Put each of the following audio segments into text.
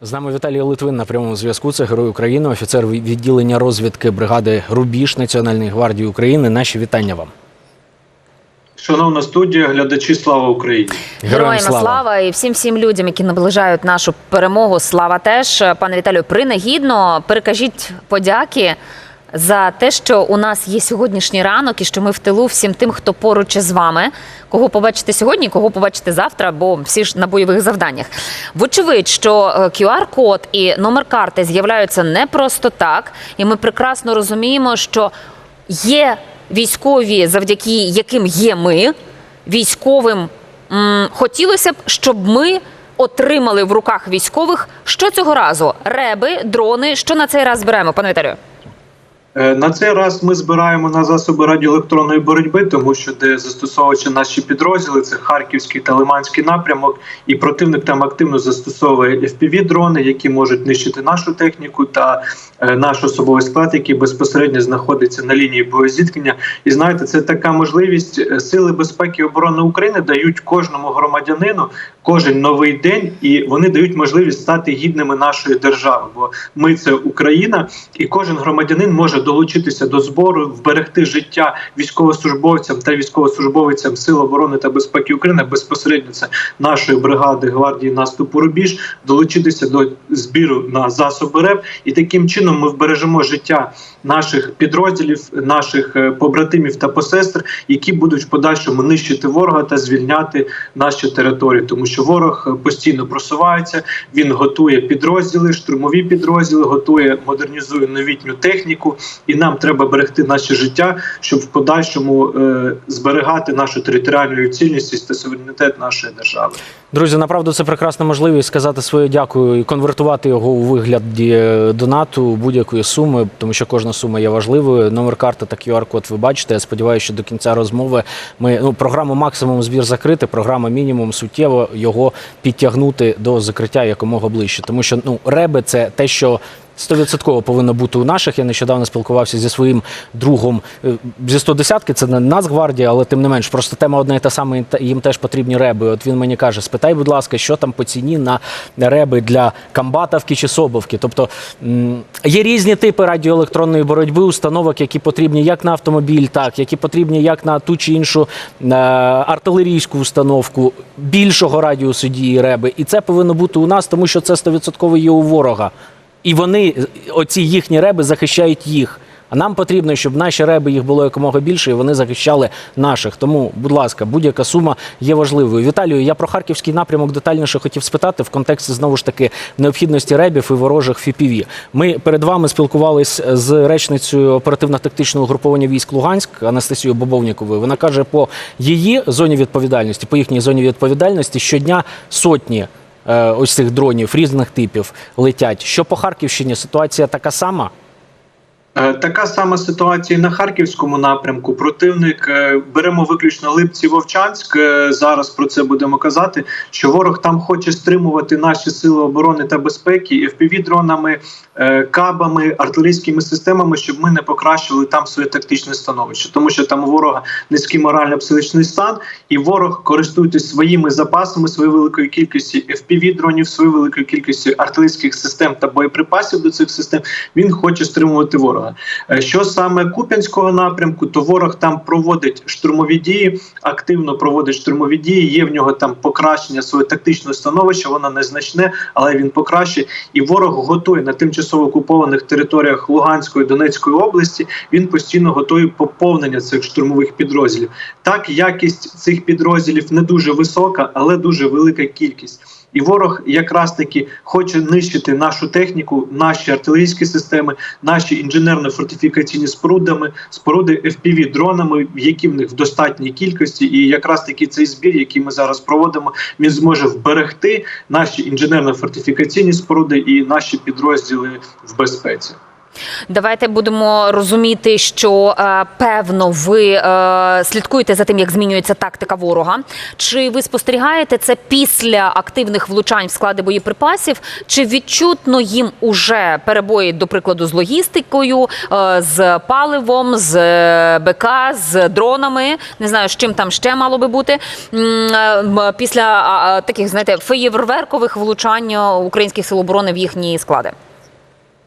З нами Віталій Литвин на прямому зв'язку. Це герой України, офіцер відділення розвідки бригади Рубіж Національної гвардії України. Наші вітання вам. Шановна студія, глядачі, слава Україні! Героям слава. і всім всім людям, які наближають нашу перемогу. Слава теж пане Віталію. Принагідно перекажіть подяки за те, що у нас є сьогоднішній ранок, і що ми в тилу всім тим, хто поруч із вами. Кого побачите сьогодні, кого побачите завтра, бо всі ж на бойових завданнях. Вочевидь, що е, QR-код і номер карти з'являються не просто так, і ми прекрасно розуміємо, що є військові, завдяки яким є ми, військовим м, хотілося б, щоб ми отримали в руках військових що цього разу? Реби, дрони. Що на цей раз збираємо, пане Віталію? Е, На цей раз ми збираємо на засоби радіоелектронної боротьби, тому що де застосовуючи наші підрозділи, це харківський та лиманський напрямок, і противник там активно застосовує fpv дрони, які можуть нищити нашу техніку та е, наш особовий склад, який безпосередньо знаходиться на лінії боєзіткнення. І знаєте, це така можливість Е, сили безпеки і оборони України дають кожному громадянину кожен новий день, і вони дають можливість стати гідними нашої держави. Бо ми це Україна, і кожен громадянин може долучитися до збору, вберегти життя військовослужбовцям та військовослужбовицям Сил оборони та безпеки України безпосередньо це нашої бригади гвардії наступу рубіж, долучитися до збіру на засоби РЕП, і таким чином ми вбережемо життя наших підрозділів, наших е, побратимів та посестер, які будуть в подальшому нищити ворога та звільняти наші території, тому що ворог е, постійно просувається. Він готує підрозділи, штурмові підрозділи, готує, модернізує новітню техніку, і нам треба берегти наше життя, щоб в подальшому е, зберігати нашу територіальну цілісність та суверенітет нашої держави. Друзі, направду це прекрасна можливість сказати своє дякую і конвертувати його у вигляді е, донату будь-якої суми, тому що кожна сума є важливою. Номер карти та QR-код ви бачите. Я сподіваюся, що до кінця розмови ми ну програму максимум збір закрити, програма мінімум суттєво його підтягнути до закриття якомога ближче. Тому що ну реби це те, що. Стовідсотково повинно бути у наших. Я нещодавно спілкувався зі своїм другом е, зі 110-ки, це не Нацгвардія, але тим не менш, просто тема одна і та сама, їм теж потрібні реби. От він мені каже: спитай, будь ласка, що там по ціні на реби для Камбатовки чи Собовки. Тобто є різні типи радіоелектронної боротьби, установок, які потрібні як на автомобіль, так які потрібні як на ту чи іншу е, артилерійську установку більшого радіусу дії реби. І це повинно бути у нас, тому що це 100% є у ворога. І вони, оці їхні реби, захищають їх. А нам потрібно, щоб наші реби їх було якомога більше, і вони захищали наших. Тому, будь ласка, будь-яка сума є важливою. Віталію, я про харківський напрямок детальніше хотів спитати в контексті знову ж таки необхідності ребів і ворожих ФІПІВІ. Ми перед вами спілкувались з речницею оперативно-тактичного угруповання військ Луганськ Анастасією Бобовніковою. Вона каже, по її зоні відповідальності, по їхній зоні відповідальності щодня сотні ось цих дронів різних типів летять. Що по Харківщині ситуація така сама? Е, Така сама ситуація на харківському напрямку. Противник е, беремо виключно Липці Вовчанськ. е, Зараз про це будемо казати. Що ворог там хоче стримувати наші сили оборони та безпеки fpv дронами, е, кабами, артилерійськими системами, щоб ми не покращили там своє тактичне становище, тому що там у ворога низький морально-психічний стан, і ворог користуючись своїми запасами, своєю великою кількістю fpv дронів, своєю великою кількістю артилерійських систем та боєприпасів до цих систем. Він хоче стримувати ворога. Е, Що саме Куп'янського напрямку, то ворог там проводить штурмові дії, активно проводить штурмові дії. Є в нього там покращення свого тактичного становища. Воно незначне, але він покращує. І ворог готує на тимчасово окупованих територіях Луганської Донецької області. Він постійно готує поповнення цих штурмових підрозділів. Так, якість цих підрозділів не дуже висока, але дуже велика кількість. І ворог якраз таки хоче нищити нашу техніку, наші артилерійські системи, наші інженерно-фортифікаційні спорудами, споруди fpv дронами, які в них в достатній кількості. І якраз таки цей збір, який ми зараз проводимо, він зможе вберегти наші інженерно-фортифікаційні споруди і наші підрозділи в безпеці. Давайте будемо розуміти, що е, певно ви е, слідкуєте за тим, як змінюється тактика ворога. Чи ви спостерігаєте це після активних влучань в склади боєприпасів? Чи відчутно їм уже перебої, до прикладу, з логістикою, е, з паливом, з БК, з дронами? Не знаю, з чим там ще мало би бути після таких, знаєте, феєрверкових влучань українських сил оборони в їхні склади.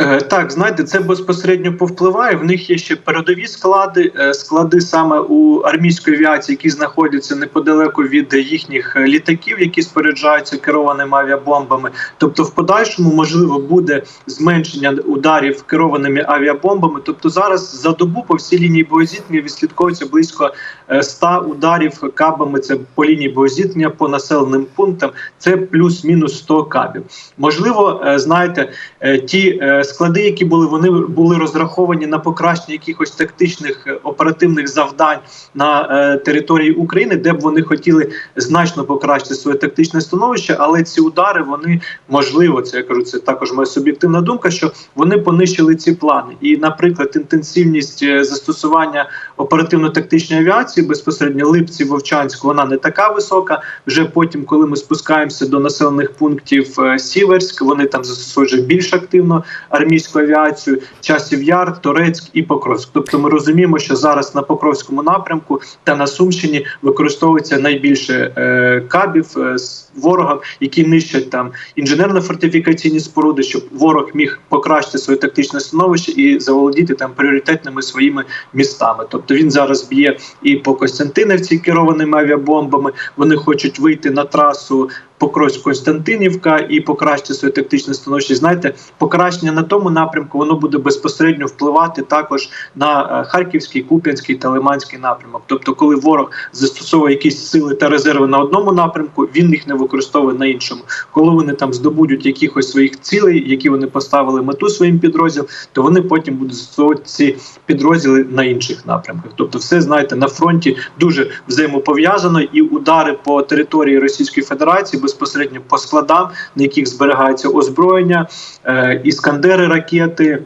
Е, Так, знаєте, це безпосередньо повпливає. В них є ще передові склади, е, склади саме у армійської авіації, які знаходяться неподалеку від їхніх е, літаків, які споряджаються керованими авіабомбами. Тобто, в подальшому можливо буде зменшення ударів керованими авіабомбами. Тобто, зараз за добу по всій лінії боєзіткнення відслідковується близько е, 100 ударів кабами. Це по лінії боєзіткнення по населеним пунктам. Це плюс-мінус 100 кабів. Можливо, е, знаєте, е, ті е, склади, які були, вони були розраховані на покращення якихось тактичних е, оперативних завдань на е, території України, де б вони хотіли значно покращити своє тактичне становище, але ці удари вони можливо, це я кажу, це також моя суб'єктивна думка, що вони понищили ці плани. І, наприклад, інтенсивність е, застосування оперативно-тактичної авіації безпосередньо Липці, Вовчанську, вона не така висока. Вже потім, коли ми спускаємося до населених пунктів Сіверськ, вони там застосують вже більш активно армійську авіацію, часів Яр, Торецьк і Покровськ. Тобто, ми розуміємо, що зараз на Покровському напрямку та на Сумщині використовується найбільше е, кабів е, з ворога, які нищать там інженерно-фортифікаційні споруди, щоб ворог міг покращити своє тактичне становище і заволодіти там пріоритетними своїми містами. Тобто він зараз б'є і по Костянтинівці керованими авіабомбами. Вони хочуть вийти на трасу. Покровськ Константинівка і покращити своє тактичне становище. Знаєте, покращення на тому напрямку воно буде безпосередньо впливати також на е, Харківський, Куп'янський та Лиманський напрямок. Тобто, коли ворог застосовує якісь сили та резерви на одному напрямку, він їх не використовує на іншому. Коли вони там здобудуть якихось своїх цілей, які вони поставили мету своїм підрозділам, то вони потім будуть застосовувати ці підрозділи на інших напрямках. Тобто, все знаєте, на фронті дуже взаємопов'язано, і удари по території Російської Федерації безпосередньо по складам, на яких зберігається озброєння, е, іскандери, ракети.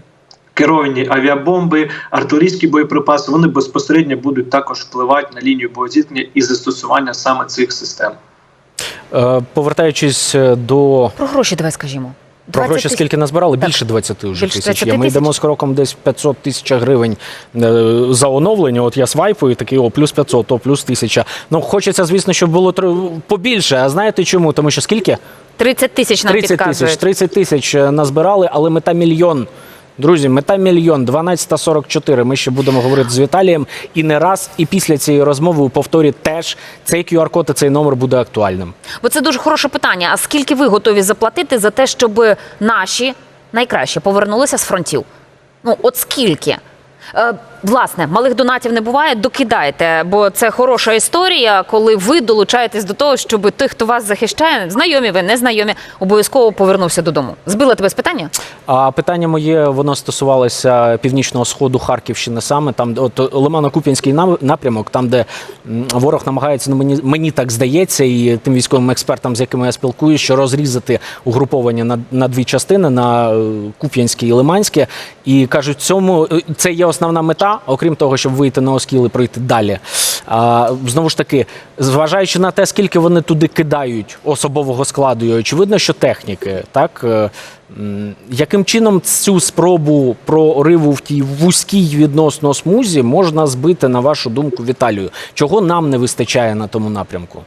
Керовані авіабомби, артилерійські боєприпаси, вони безпосередньо будуть також впливати на лінію боєзіткнення і застосування саме цих систем. Е, Повертаючись е, до Про гроші давай скажімо. Про гроші скільки назбирали? Так. Більше 20 вже Більше тисяч. 20 є. Ми йдемо з кроком десь 500 тисяч гривень е, за оновлення. От я свайпую, такий о, плюс 500, о, плюс 1000. Ну, хочеться, звісно, щоб було тр- побільше. А знаєте чому? Тому що скільки? 30 тисяч нам 30 підказують. тисяч. 30 тисяч е, назбирали, але мета мільйон. Друзі, мета мільйон, 12.44. Ми ще будемо говорити з Віталієм. І не раз, і після цієї розмови у повторі теж цей QR-код і цей номер буде актуальним. Бо це дуже хороше питання. А скільки ви готові заплатити за те, щоб наші найкраще повернулися з фронтів? Ну, от скільки? Е, власне, малих донатів не буває, докидайте, бо це хороша історія, коли ви долучаєтесь до того, щоб тих, хто вас захищає, знайомі ви, незнайомі, обов'язково повернувся додому. Збила тебе з питання? А питання моє воно стосувалося північного сходу Харківщини, саме там, от Лимано-Куп'янський напрямок, там, де ворог намагається, ну мені мені так здається, і тим військовим експертам, з якими я спілкуюся, що розрізати угруповання на, на дві частини на е, Куп'янське і Лиманське. І кажуть, цьому е, це є основна мета, окрім того, щоб вийти на Оскіл і пройти далі. А, знову ж таки, зважаючи на те, скільки вони туди кидають особового складу, і очевидно, що техніки, так. е, Яким чином цю спробу прориву в тій вузькій відносно смузі можна збити, на вашу думку, Віталію? Чого нам не вистачає на тому напрямку?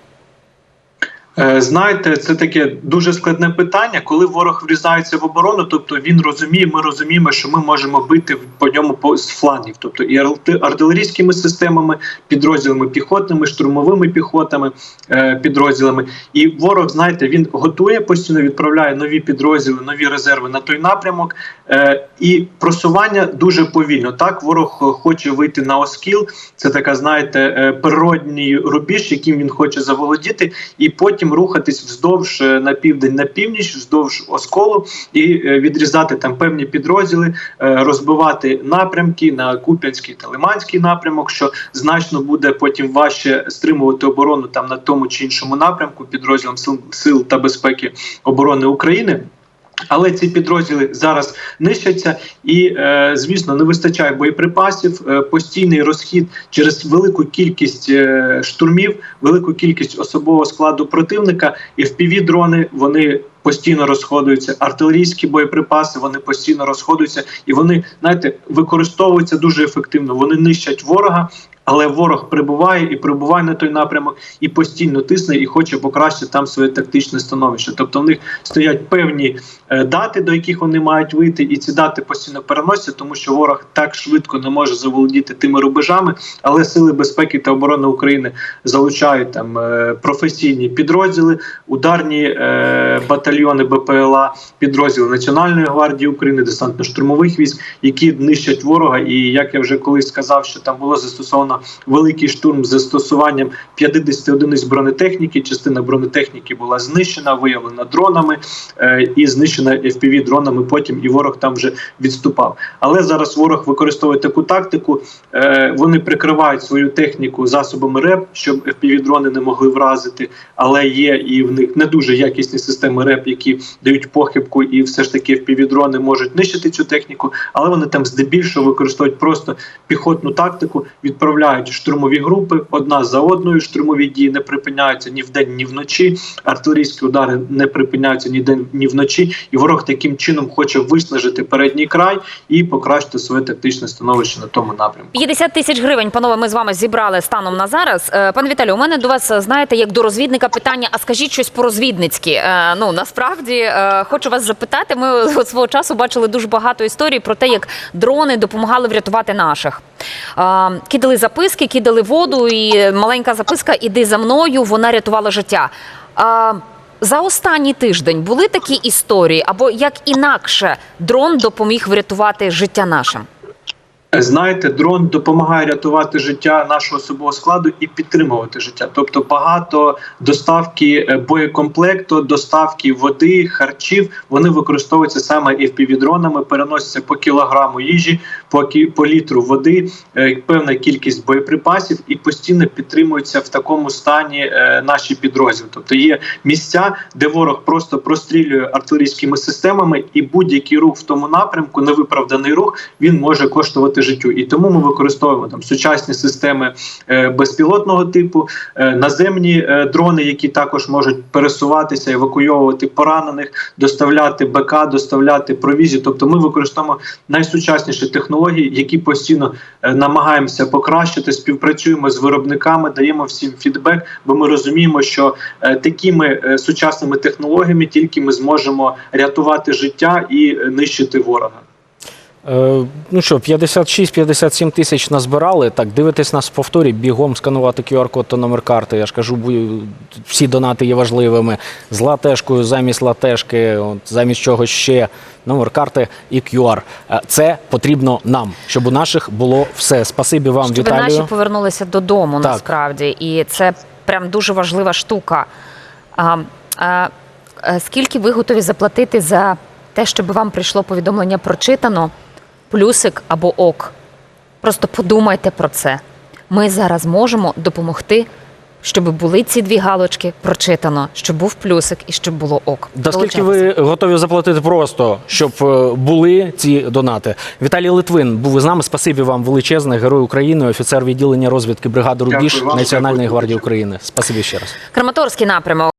Е, Знаєте, це таке дуже складне питання. Коли ворог врізається в оборону, тобто він розуміє, ми розуміємо, що ми можемо бити по ньому по з флангів, тобто і артилерійськими системами, підрозділами піхотними, штурмовими піхотами, е, підрозділами. І ворог, знаєте, він готує постійно, відправляє нові підрозділи, нові резерви на той напрямок. Е, і просування дуже повільно. Так, ворог хоче вийти на Оскіл. Це така, знаєте, природній рубіж, яким він хоче заволодіти, і потім рухатись вздовж е, на південь, на північ, вздовж осколу, і е, відрізати там певні підрозділи, е, розбивати напрямки на Куп'янський та Лиманський напрямок, що значно буде потім важче стримувати оборону там на тому чи іншому напрямку підрозділом сил, сил та безпеки оборони України. Але ці підрозділи зараз нищаться, і е, звісно, не вистачає боєприпасів. Е, постійний розхід через велику кількість е, штурмів, велику кількість особового складу противника. І впіві дрони вони постійно розходуються. Артилерійські боєприпаси вони постійно розходуються, і вони знаєте використовуються дуже ефективно. Вони нищать ворога. Але ворог прибуває і прибуває на той напрямок, і постійно тисне і хоче покращити там своє тактичне становище. Тобто в них стоять певні е, дати, до яких вони мають вийти, і ці дати постійно переносяться, тому що ворог так швидко не може заволодіти тими рубежами. Але сили безпеки та оборони України залучають там е, професійні підрозділи, ударні е, батальйони БПЛА, підрозділи Національної гвардії України, десантно-штурмових військ, які нищать ворога. І як я вже колись сказав, що там було застосовано великий штурм з застосуванням 50 одиниць бронетехніки. Частина бронетехніки була знищена, виявлена дронами е, і знищена fpv дронами. Потім і ворог там вже відступав. Але зараз ворог використовує таку тактику. Е, вони прикривають свою техніку засобами РЕП, щоб fpv дрони не могли вразити. Але є і в них не дуже якісні системи РЕП, які дають похибку, і все ж таки fpv дрони можуть нищити цю техніку. Але вони там здебільшого використовують просто піхотну тактику, відправляють штурмові групи одна за одною. Штурмові дії не припиняються ні вдень, ні вночі. Артилерійські удари не припиняються ні день, ні вночі. І ворог таким чином хоче виснажити передній край і покращити своє тактичне становище на тому напрямку. 50 тисяч гривень, панове, ми з вами зібрали станом на зараз. Е, Пане Віталію, у мене до вас, знаєте, як до розвідника питання, а скажіть щось по розвідницьки. Е, Ну, насправді, е, хочу вас запитати, ми от свого часу бачили дуже багато історій про те, як дрони допомагали врятувати наших. Кидали записки, кидали воду, і маленька записка «Іди за мною», вона рятувала життя. А, За останній тиждень були такі історії, або як інакше дрон допоміг врятувати життя нашим? Знаєте, дрон допомагає рятувати життя нашого особового складу і підтримувати життя. Тобто багато доставки е, боєкомплекту, доставки води, харчів вони використовуються саме fpv дронами переносяться по кілограму їжі, по, по літру води, е, певна кількість боєприпасів і постійно підтримуються в такому стані е, наші підрозділи. Тобто є місця, де ворог просто прострілює артилерійськими системами, і будь-який рух в тому напрямку, невиправданий рух, він може коштувати життю. І тому ми використовуємо там сучасні системи е, безпілотного типу, е, наземні е, дрони, які також можуть пересуватися, евакуйовувати поранених, доставляти БК, доставляти провізію. Тобто, ми використовуємо найсучасніші технології, які постійно намагаємося покращити. Співпрацюємо з виробниками, даємо всім фідбек, бо ми розуміємо, що такими сучасними технологіями тільки ми зможемо рятувати життя і нищити ворога. Е, ну що, 56-57 тисяч назбирали. Так, дивитесь нас в повторі, бігом сканувати QR-код та номер карти. Я ж кажу, всі донати є важливими. З латешкою, замість латешки, от, замість чого ще номер карти і QR. Е, Це потрібно нам, щоб у наших було все. Спасибі вам, щоб Віталію. наші повернулися додому Так. насправді, і це прям дуже важлива штука. А, а, а скільки ви готові заплатити за те, щоб вам прийшло повідомлення прочитано, плюсик або ок? Просто подумайте про це. Ми зараз можемо допомогти, щоб були ці дві галочки прочитано, щоб був плюсик і щоб було ок. Да скільки ви готові заплатити просто, щоб е, були ці донати? Віталій Литвин був із нами. Спасибі вам величезне, герой України, офіцер відділення розвідки бригади Рубіж Національної гвардії. України. Спасибі ще раз. Краматорський напрямок.